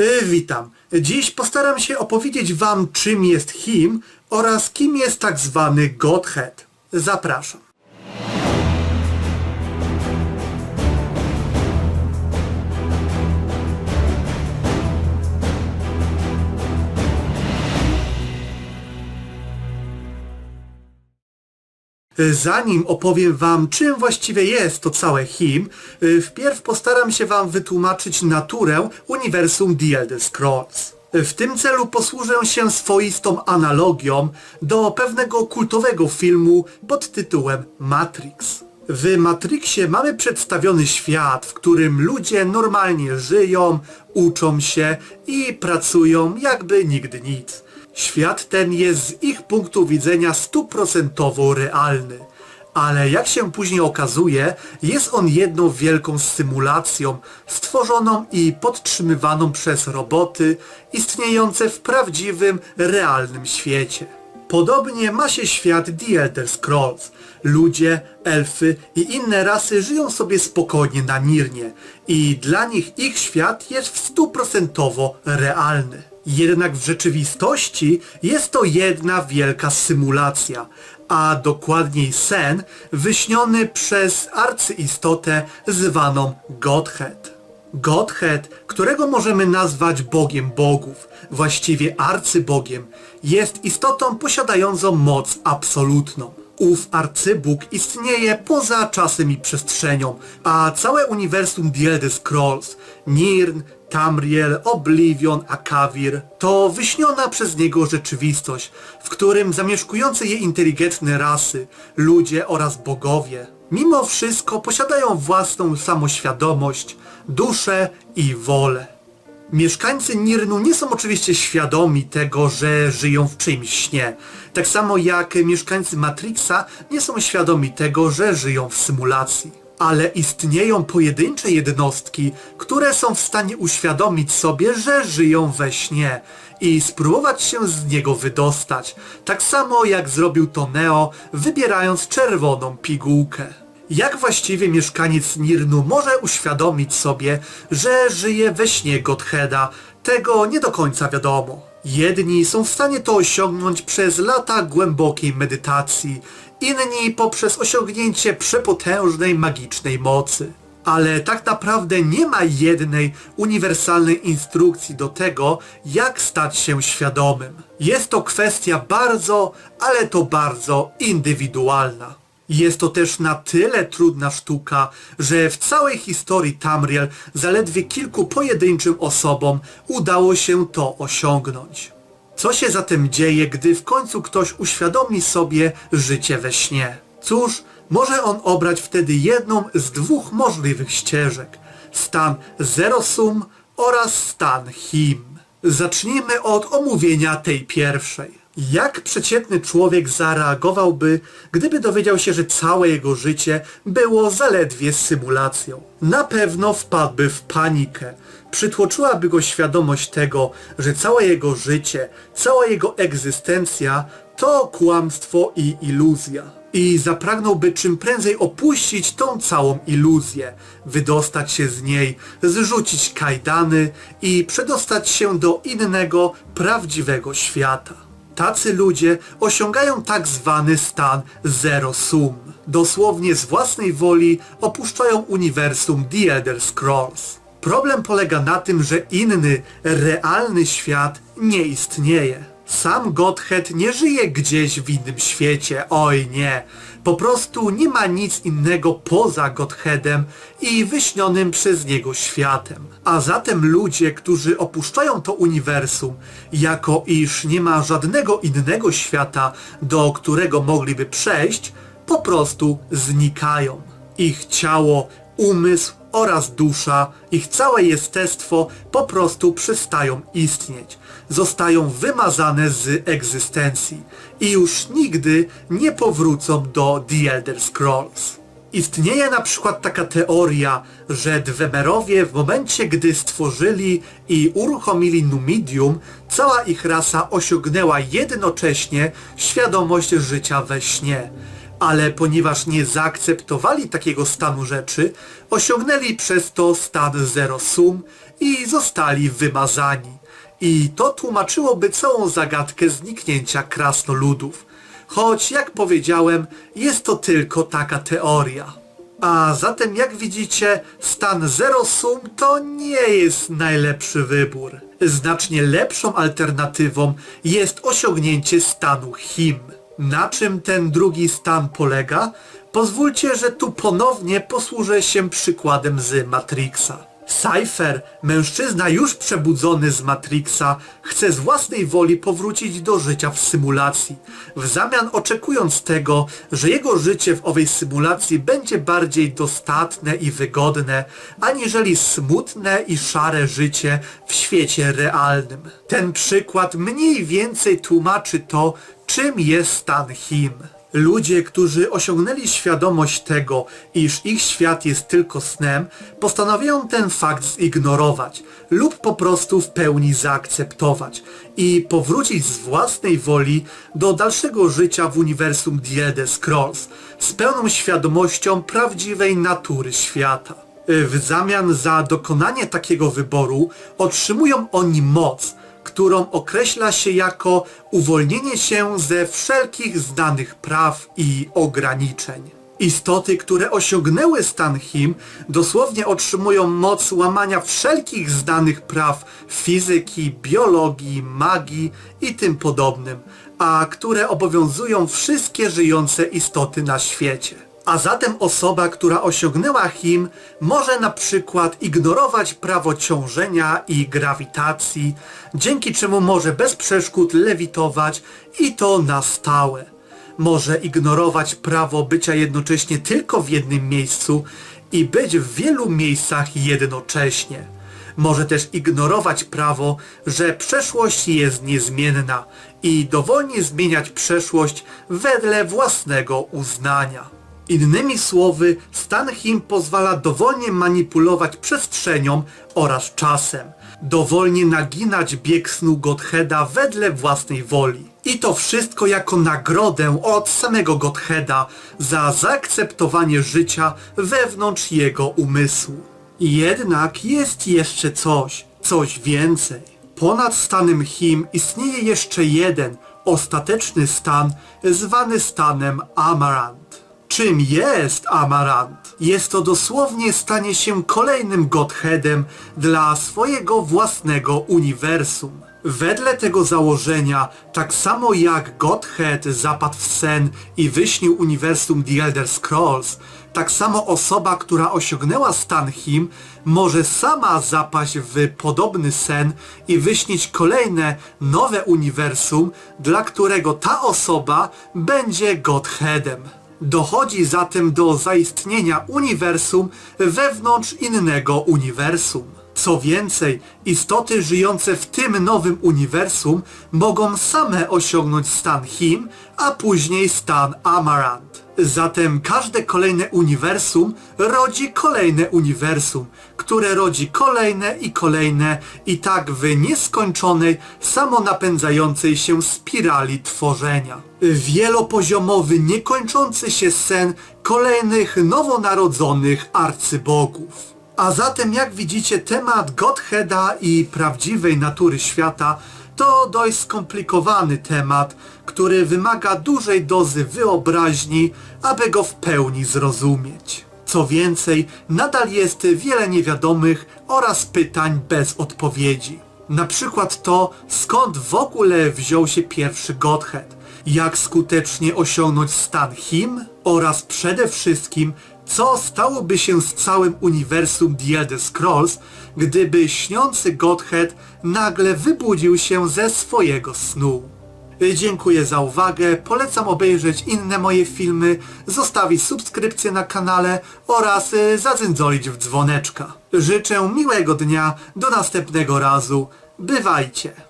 Y, Witam. Dziś postaram się opowiedzieć Wam, czym jest him oraz kim jest tak zwany Godhead. Zapraszam. Zanim opowiem Wam, czym właściwie jest to całe him, y, wpierw postaram się Wam wytłumaczyć naturę uniwersum The Elder Scrolls. W tym celu posłużę się swoistą analogią do pewnego kultowego filmu pod tytułem Matrix. W Matrixie mamy przedstawiony świat, w którym ludzie normalnie żyją, uczą się i pracują jakby nigdy nic. Świat ten jest z ich punktu widzenia stuprocentowo realny. Ale jak się później okazuje, jest on jedną wielką symulacją, stworzoną i podtrzymywaną przez roboty, istniejące w prawdziwym, realnym świecie. Podobnie ma się świat The Elder Scrolls. Ludzie, elfy i inne rasy żyją sobie spokojnie na Nirnie i dla nich ich świat jest w stuprocentowo realny. Jednak w rzeczywistości jest to jedna wielka symulacja, a dokładniej sen wyśniony przez arcyistotę zwaną Godhead. Godhead, którego możemy nazwać Bogiem Bogów, właściwie arcybogiem, jest istotą posiadającą moc absolutną. Ów arcybóg istnieje poza czasem i przestrzenią, a całe uniwersum The Elder Scrolls, Nirn, Tamriel, Oblivion, Akavir to wyśniona przez niego rzeczywistość, w którym zamieszkujące je inteligentne rasy, ludzie oraz bogowie, mimo wszystko posiadają własną samoświadomość, duszę i wolę. Mieszkańcy Nirnu nie są oczywiście świadomi tego, że żyją w czyimś śnie. Tak samo jak mieszkańcy Matrixa nie są świadomi tego, że żyją w symulacji. Ale istnieją pojedyncze jednostki, które są w stanie uświadomić sobie, że żyją we śnie i spróbować się z niego wydostać. Tak samo jak zrobił to Neo, wybierając czerwoną pigułkę. Jak właściwie mieszkaniec Nirnu może uświadomić sobie, że żyje we śnie Godheada? Tego nie do końca wiadomo. Jedni są w stanie to osiągnąć przez lata głębokiej medytacji, inni poprzez osiągnięcie przepotężnej magicznej mocy. Ale tak naprawdę nie ma jednej uniwersalnej instrukcji do tego, jak stać się świadomym. Jest to kwestia bardzo, ale to bardzo indywidualna. Jest to też na tyle trudna sztuka, że w całej historii Tamriel zaledwie kilku pojedynczym osobom udało się to osiągnąć. Co się zatem dzieje, gdy w końcu ktoś uświadomi sobie życie we śnie? Cóż, może on obrać wtedy jedną z dwóch możliwych ścieżek. Stan Zero Sum oraz stan Him. Zacznijmy od omówienia tej pierwszej. Jak przeciętny człowiek zareagowałby, gdyby dowiedział się, że całe jego życie było zaledwie symulacją? Na pewno wpadłby w panikę. Przytłoczyłaby go świadomość tego, że całe jego życie, cała jego egzystencja to kłamstwo i iluzja. I zapragnąłby czym prędzej opuścić tą całą iluzję, wydostać się z niej, zrzucić kajdany i przedostać się do innego, prawdziwego świata. Tacy ludzie osiągają tak zwany stan zero sum. Dosłownie z własnej woli opuszczają uniwersum The Elder Scrolls. Problem polega na tym, że inny, realny świat nie istnieje. Sam Godhead nie żyje gdzieś w innym świecie, oj nie. Po prostu nie ma nic innego poza Godheadem i wyśnionym przez niego światem. A zatem ludzie, którzy opuszczają to uniwersum, jako iż nie ma żadnego innego świata, do którego mogliby przejść, po prostu znikają. Ich ciało, umysł oraz dusza, ich całe jestestwo po prostu przestają istnieć. Zostają wymazane z egzystencji i już nigdy nie powrócą do The Elder Scrolls. Istnieje na przykład taka teoria, że Dwemerowie w momencie gdy stworzyli i uruchomili Numidium, cała ich rasa osiągnęła jednocześnie świadomość życia we śnie Ale ponieważ nie zaakceptowali takiego stanu rzeczy, osiągnęli przez to stan zero sum i zostali wymazani. I to tłumaczyłoby całą zagadkę zniknięcia krasnoludów. Choć, jak powiedziałem, jest to tylko taka teoria. A zatem, jak widzicie, stan zero sum to nie jest najlepszy wybór. Znacznie lepszą alternatywą jest osiągnięcie stanu him. Na czym ten drugi stan polega? Pozwólcie, że tu ponownie posłużę się przykładem z Matrixa. Cypher, mężczyzna już przebudzony z Matrixa, chce z własnej woli powrócić do życia w symulacji, w zamian oczekując tego, że jego życie w owej symulacji będzie bardziej dostatne i wygodne, aniżeli smutne i szare życie w świecie realnym. Ten przykład mniej więcej tłumaczy to, czym jest stan him. Ludzie, którzy osiągnęli świadomość tego, iż ich świat jest tylko snem, postanawiają ten fakt zignorować lub po prostu w pełni zaakceptować i powrócić z własnej woli do dalszego życia w uniwersum The Elder Scrolls z pełną świadomością prawdziwej natury świata. W zamian za dokonanie takiego wyboru otrzymują oni moc, którą określa się jako uwolnienie się ze wszelkich znanych praw i ograniczeń. Istoty, które osiągnęły stan Him, dosłownie otrzymują moc łamania wszelkich znanych praw fizyki, biologii, magii i tym podobnym, a które obowiązują wszystkie żyjące istoty na świecie. A zatem osoba, która osiągnęła Him, może na przykład ignorować prawo ciążenia i grawitacji, dzięki czemu może bez przeszkód lewitować i to na stałe. Może ignorować prawo bycia jednocześnie tylko w jednym miejscu i być w wielu miejscach jednocześnie. Może też ignorować prawo, że przeszłość jest niezmienna i dowolnie zmieniać przeszłość wedle własnego uznania. Innymi słowy, stan Him pozwala dowolnie manipulować przestrzenią oraz czasem, dowolnie naginać bieg snu Godheada wedle własnej woli. I to wszystko jako nagrodę od samego Godheada za zaakceptowanie życia wewnątrz jego umysłu. Jednak jest jeszcze coś, coś więcej. Ponad stanem Him istnieje jeszcze jeden, ostateczny stan, zwany stanem Amarant. Czym jest Amarant? Jest to dosłownie stanie się kolejnym Godheadem dla swojego własnego uniwersum. Wedle tego założenia, tak samo jak Godhead zapadł w sen i wyśnił uniwersum The Elder Scrolls, tak samo osoba, która osiągnęła stan Him, może sama zapaść w podobny sen i wyśnić kolejne, nowe uniwersum, dla którego ta osoba będzie Godheadem. Dochodzi zatem do zaistnienia uniwersum wewnątrz innego uniwersum. Co więcej, istoty żyjące w tym nowym uniwersum mogą same osiągnąć stan Him, a później stan Amarant. Zatem każde kolejne uniwersum rodzi kolejne uniwersum, które rodzi kolejne i kolejne i tak w nieskończonej, samonapędzającej się spirali tworzenia. Wielopoziomowy, niekończący się sen kolejnych nowonarodzonych arcybogów. A zatem jak widzicie temat Godheada i prawdziwej natury świata to dość skomplikowany temat, który wymaga dużej dozy wyobraźni, aby go w pełni zrozumieć. Co więcej, nadal jest wiele niewiadomych oraz pytań bez odpowiedzi. Na przykład to, skąd w ogóle wziął się pierwszy Godhead, jak skutecznie osiągnąć stan Him oraz przede wszystkim, co stałoby się z całym uniwersum The Elder Scrolls, gdyby śniący Godhead nagle wybudził się ze swojego snu. Dziękuję za uwagę, polecam obejrzeć inne moje filmy, zostawić subskrypcję na kanale oraz y, zadzędzolić w dzwoneczka. Życzę miłego dnia, do następnego razu, bywajcie!